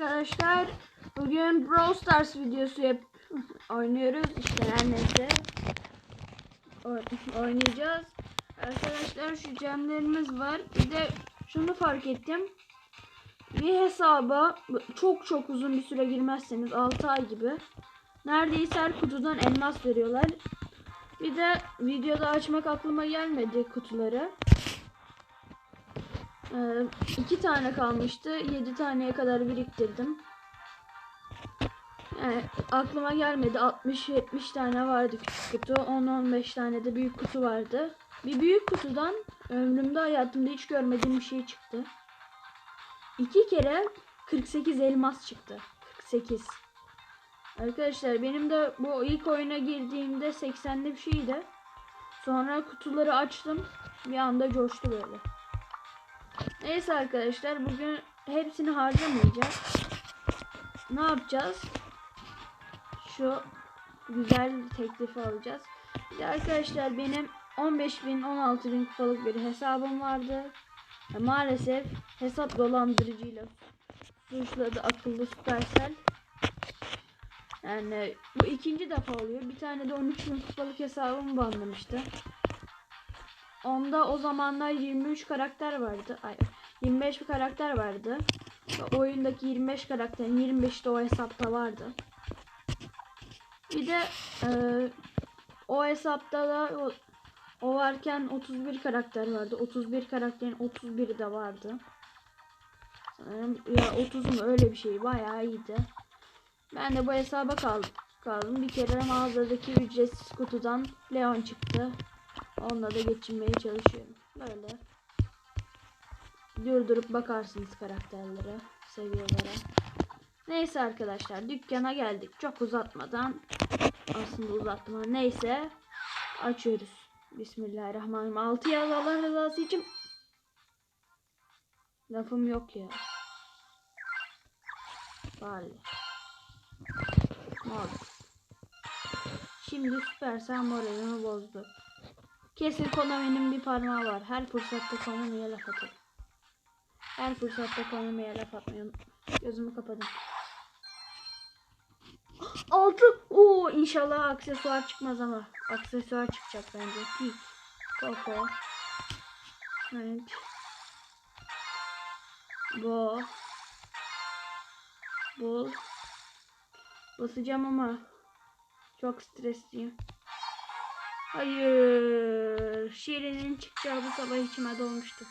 arkadaşlar. Bugün Brawl Stars videosu yap oynuyoruz. İşte her neyse. Oynayacağız. Arkadaşlar şu gemlerimiz var. Bir de şunu fark ettim. Bir hesaba çok çok uzun bir süre girmezseniz 6 ay gibi neredeyse her kutudan elmas veriyorlar. Bir de videoda açmak aklıma gelmedi kutuları. Ee, tane kalmıştı. Yedi taneye kadar biriktirdim. Yani aklıma gelmedi. 60-70 tane vardı küçük kutu. 10-15 tane de büyük kutu vardı. Bir büyük kutudan ömrümde hayatımda hiç görmediğim bir şey çıktı. İki kere 48 elmas çıktı. 48. Arkadaşlar benim de bu ilk oyuna girdiğimde 80'li bir şeydi. Sonra kutuları açtım. Bir anda coştu böyle. Neyse arkadaşlar bugün hepsini harcamayacağız. Ne yapacağız? Şu güzel teklifi alacağız. Bir de arkadaşlar benim 15 bin 16 bin kupalık bir hesabım vardı. Ve maalesef hesap dolandırıcıyla suçladı akıllı Supercell. Yani bu ikinci defa oluyor. Bir tane de 13 bin kupalık hesabımı banlamıştı. Onda o zamanlar 23 karakter vardı. Ay, 25 bir karakter vardı. Ve oyundaki 25 karakterin 25'i de o hesapta vardı. Bir de e, o hesapta da o, o varken 31 karakter vardı. 31 karakterin 31'i de vardı. Sanırım ya 30 mu öyle bir şey bayağı iyiydi. Ben de bu hesaba kaldım. kaldım. Bir kere mağazadaki ücretsiz kutudan Leon çıktı. Onunla da geçinmeye çalışıyorum. Böyle. Durdurup bakarsınız karakterlere, seviyelere. Neyse arkadaşlar dükkana geldik. Çok uzatmadan aslında uzatma. Neyse açıyoruz. Bismillahirrahmanirrahim. 6 yaz Allah rızası için lafım yok ya. Bari. Mor. Şimdi Süpersel moralimi bozdu. Kesin Konami'nin bir parmağı var. Her fırsatta Konami'ye laf atın. Her fırsatta Konami'ye laf atmayın. Gözümü kapadım. Altı. Oo inşallah aksesuar çıkmaz ama. Aksesuar çıkacak bence. Pik. Koko. Frank. Bo. Bul. Basacağım ama. Çok stresliyim. Hayır. Şirin'in çıkacağı bu sabah içime dolmuştu.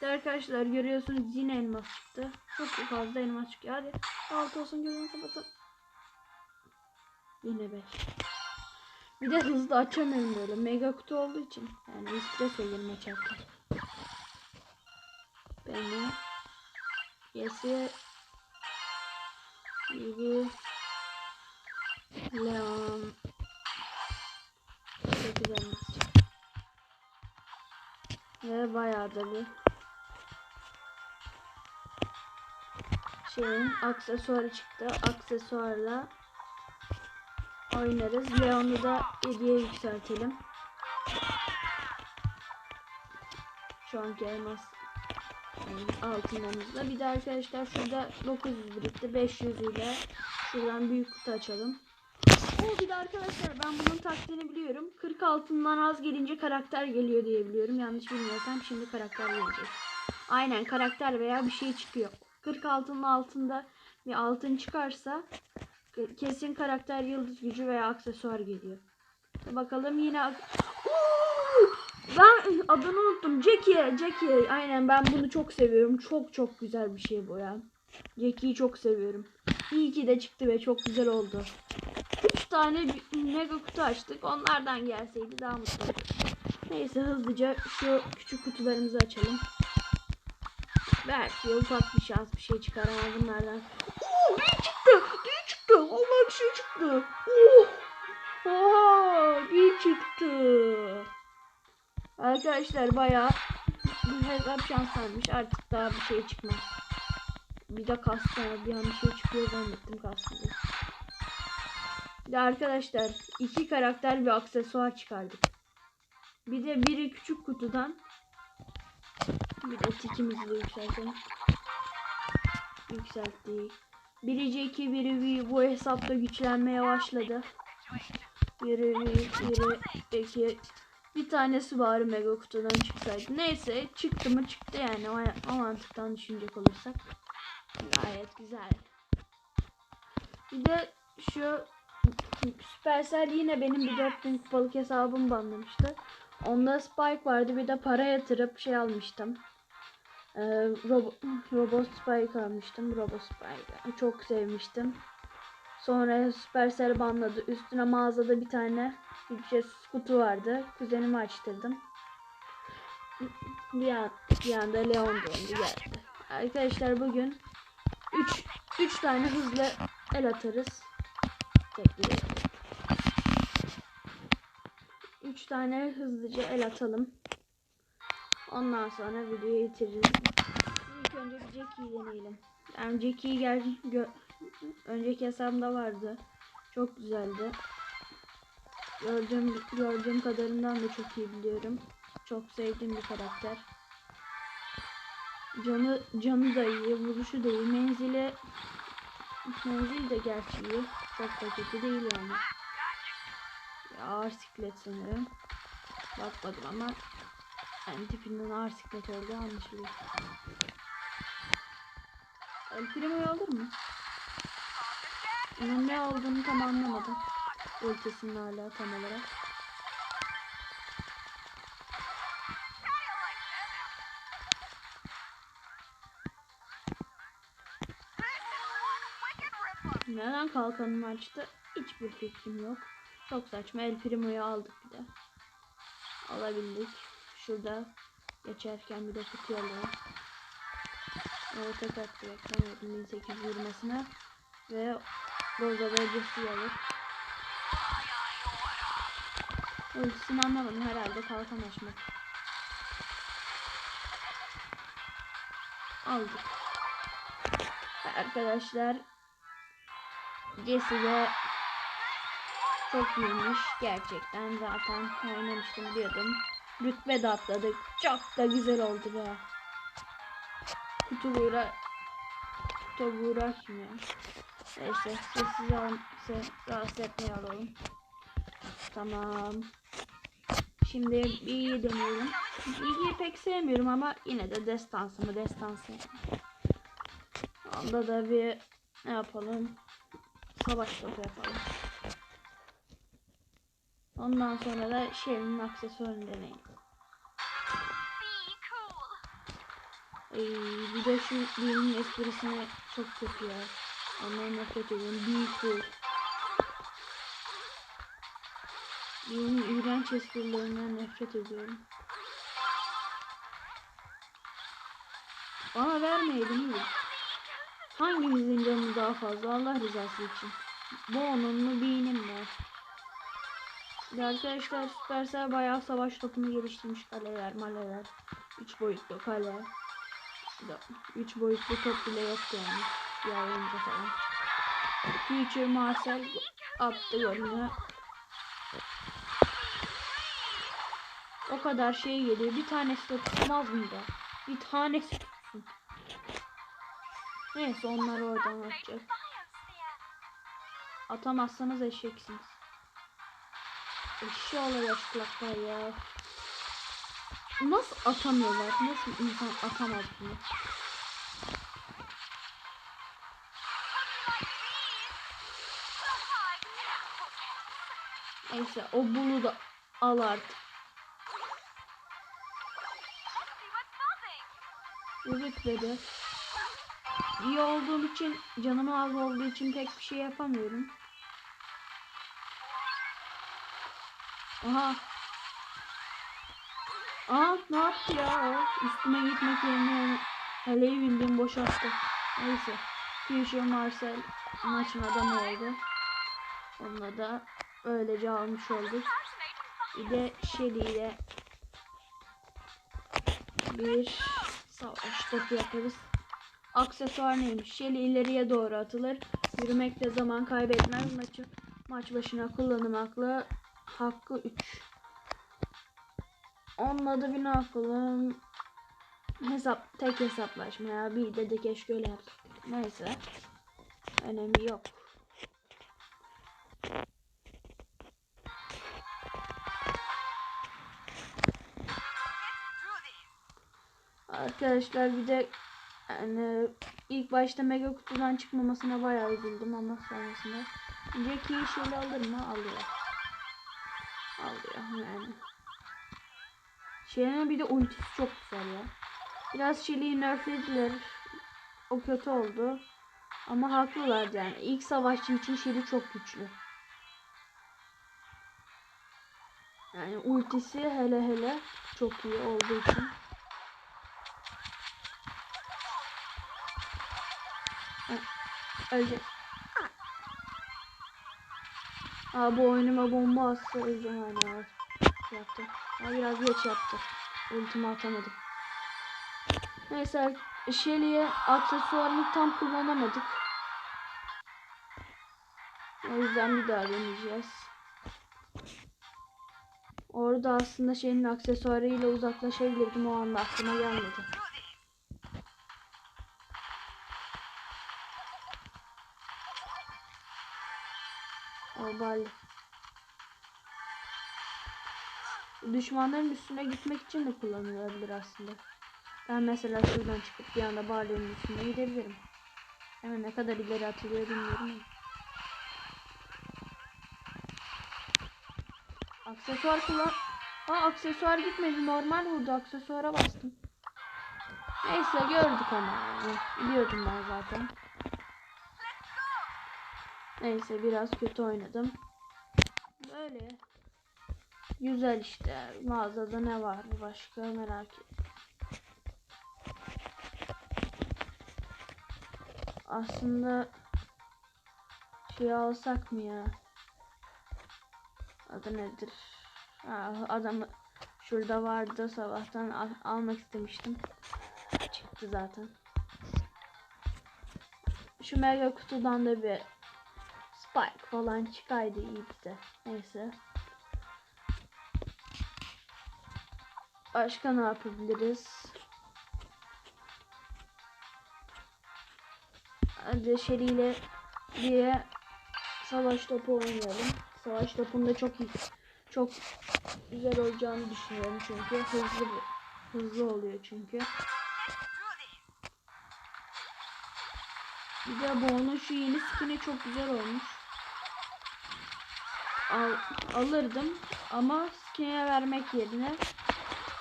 De arkadaşlar görüyorsunuz yine elmas çıktı. Çok fazla elmas çıkıyor. Hadi. Altı olsun gözümü kapatın. Yine 5. Bir de hızlı açamıyorum böyle. Mega kutu olduğu için. Yani stres olurum açarken. Beni. Yesi. Gibi. Leon. Çok güzel elmas çıktı. Ve bayağı da bir şeyin aksesuarı çıktı. Aksesuarla oynarız. Leon'u da 7'ye yükseltelim. Şu anki elmas yani altınlarımızla. Bir de arkadaşlar şurada 900 birikti. 500 ile şuradan büyük kutu açalım. Bir de arkadaşlar ben bunun taktiğini biliyorum. 40 altından az gelince karakter geliyor diye biliyorum. Yanlış bilmiyorsam şimdi karakter gelecek. Aynen karakter veya bir şey çıkıyor. 40 altının altında bir altın çıkarsa kesin karakter yıldız gücü veya aksesuar geliyor. Bakalım yine ben adını unuttum. Jackie, Jackie. Aynen ben bunu çok seviyorum. Çok çok güzel bir şey bu ya. Jackie'yi çok seviyorum. İyi ki de çıktı ve çok güzel oldu. 3 tane mega kutu açtık. Onlardan gelseydi daha mutlu olurdum. Neyse hızlıca şu küçük kutularımızı açalım. Belki ufak bir şans bir şey çıkar ama bunlardan. Oo büyük çıktı. Büyük çıktı. Allah bir şey çıktı. Oh. Oha büyük çıktı. Arkadaşlar bayağı bu hesap şanslanmış. Artık daha bir şey çıkmaz. Bir de kastı. Bir an bir şey çıkıyor zannettim kastı. De arkadaşlar iki karakter bir aksesuar çıkardık. Bir de biri küçük kutudan bir de tikimizi de yükseltelim. Yükselttik. Biri Jackie, biri V bu hesapta güçlenmeye başladı. Biri V, biri Jackie. Bir tanesi bari mega kutudan çıksaydı. Neyse çıktı mı çıktı yani o, o mantıktan düşünecek olursak. Gayet güzel. Bir de şu Supercell yine benim bir 4000 kupalık hesabım banlamıştı. Onda Spike vardı bir de para yatırıp şey almıştım. Ee, robo, Robot Spike almıştım. Robot Spike. Çok sevmiştim. Sonra Supercell banladı. Üstüne mağazada bir tane ücretsiz kutu vardı. Kuzenimi açtırdım. Bir, an, bir anda Leon döndü geldi. Arkadaşlar bugün 3 3 tane hızlı el atarız. Tekli. 3 tane hızlıca el atalım. Ondan sonra videoyu bitiririz. İlk önce bir Jackie'yi deneyelim. Yani Jackie'yi gel önceki hesabımda vardı. Çok güzeldi. Gördüğüm gördüğüm kadarından da çok iyi biliyorum. Çok sevdiğim bir karakter. Canı canı da iyi, vuruşu da iyi, menzili menzil de gerçi iyi. Çok da kötü değil yani. Ağır siklet sanırım. Bakmadım ama yani tipinden ağır siklet olduğu anlaşılıyor. El Primo'yu alır mı? Onun ne olduğunu tam anlamadım. Ultisinin hala tam olarak. Neden kalkanımı açtı? Hiçbir fikrim yok. Çok saçma. El Primo'yu aldık bir de. Alabildik. Şurada geçerken bir de kutu alalım. Orta kattı beklemiyordum 1820'sine. Ve Rosa bölgesi alır. Ultisini anlamadım herhalde kalkan açmak. Aldık. Arkadaşlar Jesse de çok iyiymiş gerçekten zaten oynamıştım diyordum. Rütbe de atladık. Çok da güzel oldu be. Kutu buğra Kutu buğra kim ya? Neyse sessiz olsa rahatsız etmeye alalım. Tamam. Şimdi B'yi deneyelim. B'yi pek sevmiyorum ama yine de destansımı destansı. Onda da bir ne yapalım? Savaş topu yapalım. Ondan sonra da Shelly'nin aksesuarını deneyelim. Ay, bir de şu B'nin esprisini çok kötü ya. Ondan nefret ediyorum. Be cool. B'nin iğrenç esprilerinden nefret ediyorum. Bana vermeydin iyi. Hangimizin canı daha fazla Allah rızası için? Bu onun mu B'nin arkadaşlar Supercell bayağı savaş topunu geliştirmiş kaleler maleler. 3 boyutlu kale. 3 boyutlu top bile yok yani. Ya oyunca falan. Future Marcel attı golünü. O kadar şey geliyor. Bir tanesi de tutmaz mı da? Bir tanesi tutsun. Neyse onlar oradan atacak. Atamazsanız eşeksiniz. Eşi olacaklar ya. Nasıl atamıyorlar? Nasıl insan atamaz bunu? Neyse o bulu da al artık. Dedi. İyi olduğum için canım az olduğu için pek bir şey yapamıyorum. Aha. Aa ne yaptı ya o? Üstüme gitmek yerine kaleyi bildiğim boşalttı. Neyse. Future Marcel maçın adamı oldu. Onunla da öylece almış olduk. Bir de Shelly ile bir savaş topu yaparız. Aksesuar neymiş? Shelly ileriye doğru atılır. Yürümekte zaman kaybetmez maçı. Maç başına kullanım haklı. Hakkı 3. Onunla da bir ne yapalım? Hesap, tek hesaplaşma ya. Bir de de keşke öyle yapsak. Neyse. önemi yok. Arkadaşlar bir de yani ilk başta mega kutudan çıkmamasına bayağı üzüldüm ama sonrasında Jackie'yi şöyle alır mı? Alıyor. Yani. Şeyin bir de ultisi çok güzel ya. Biraz Shelly'i nerflediler. O kötü oldu. Ama haklılar yani. İlk savaşçı için Shelly çok güçlü. Yani ultisi hele hele çok iyi olduğu için. Ölecek. Aa bu oyunuma bomba atsa öleceğim yaptı. Aa, biraz geç yaptı. Ultimi atamadım. Neyse Shelly'e aksesuarını tam kullanamadık. O yüzden bir daha deneyeceğiz. Orada aslında şeyin aksesuarıyla uzaklaşabilirdim o anda aklıma gelmedi. O bal. Düşmanların üstüne gitmek için de kullanılabilir aslında. Ben mesela şuradan çıkıp bir anda Barley'in üstüne gidebilirim. Hemen ne kadar ileri atılıyor bilmiyorum ama. Aksesuar kullan. Aa aksesuar gitmedi. Normal vurdu. Aksesuara bastım. Neyse gördük ama. Biliyordum ben zaten. Neyse biraz kötü oynadım. Böyle. Güzel işte. Mağazada ne var başka merak et. Aslında şey alsak mı ya? Adı nedir? Ha, adamı şurada vardı sabahtan al almak istemiştim. Çıktı zaten. Şu mega kutudan da bir Spike falan çıkaydı iyiydi. Neyse. Başka ne yapabiliriz? Hadi Shelly diye savaş topu oynayalım. Savaş topunda çok iyi. Çok güzel olacağını düşünüyorum çünkü hızlı hızlı oluyor çünkü. Bir de bu onun şu yeni skin'i çok güzel olmuş. Al, alırdım ama skin'e vermek yerine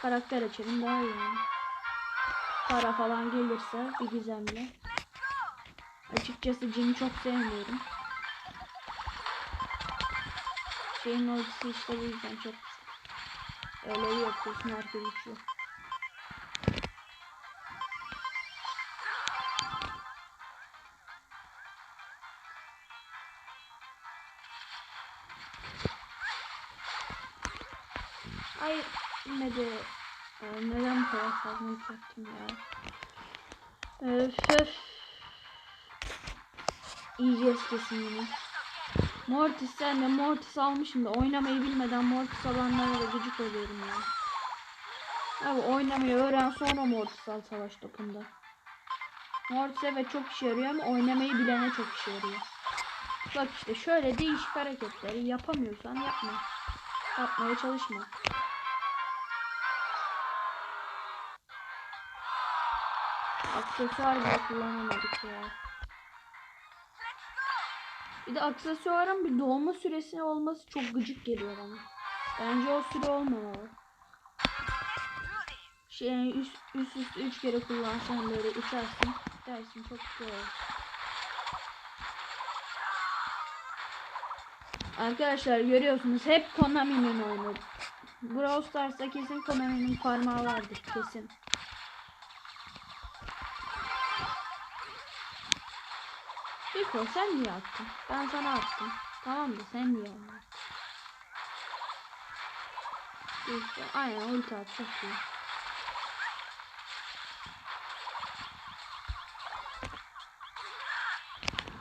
karakter açalım daha iyi. Para falan gelirse bir gizemli. Açıkçası Jim'i çok sevmiyorum. Şeyin ultisi işte bu yüzden çok. Öyle yapıyorsun herkes. Fazla yükselttim ya? Öf öf. Yiyeceğiz kesin yine. Mortis sen de Mortis almışım da oynamayı bilmeden Mortis alanlara da gıcık oluyorum ya. Abi oynamayı öğren sonra Mortis al savaş topunda. Mortis evet çok işe yarıyor ama oynamayı bilene çok işe yarıyor. Bak işte şöyle değişik hareketleri yapamıyorsan yapma. Yapmaya çalışma. Aksesuar bile kullanamadık ya. Bir de aksesuarın bir doğma süresi olması çok gıcık geliyor bana. Bence o süre olmamalı. Şey üst üst üste üç kere kullansan böyle uçarsın dersin çok güzel. Arkadaşlar görüyorsunuz hep Konami'nin oyunu. Brawl Stars'ta kesin Konami'nin parmağı vardır kesin. Biko sen niye attın? Ben sana attım. Tamam da sen niye attın? İşte aynen ulti at çok iyi.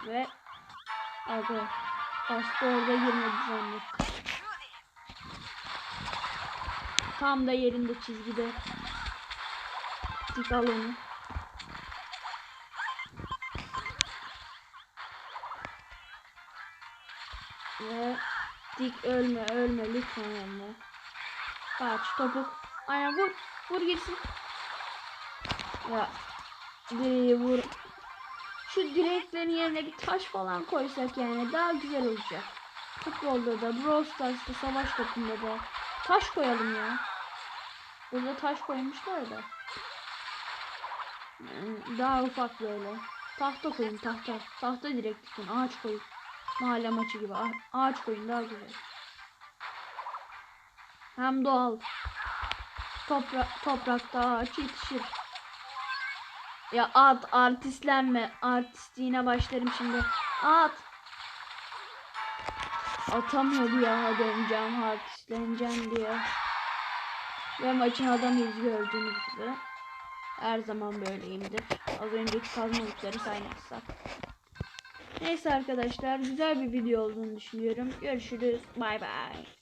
Ve abi bastı orada girmedi zannettim. Tam da yerinde çizgide. Dik al dik ölme ölme lütfen ölme. Kaç topuk. Aynen vur. Vur gitsin. Ya. Direği vur. Şu direklerin yerine bir taş falan koysak yani daha güzel olacak. Futbolda da, Brawl Stars'ta, savaş topunda da taş koyalım ya. Burada taş koymuşlar da. Yani daha ufak böyle. Tahta koyun tahta. Tahta direkt dikin. Ağaç koyun. Mahalle maçı gibi. A- Ağaç koyun daha güzel. Hem doğal. Topra toprakta ağaç yetişir. Ya at artistlenme. Artistliğine başlarım şimdi. At. Atamıyor bir daha döneceğim artistleneceğim diye. Ve maçın adamıyız gördüğünüz gibi. Her zaman böyleyimdir. Az önceki kazmalıkları saymazsak. Neyse arkadaşlar güzel bir video olduğunu düşünüyorum. Görüşürüz. Bay bay.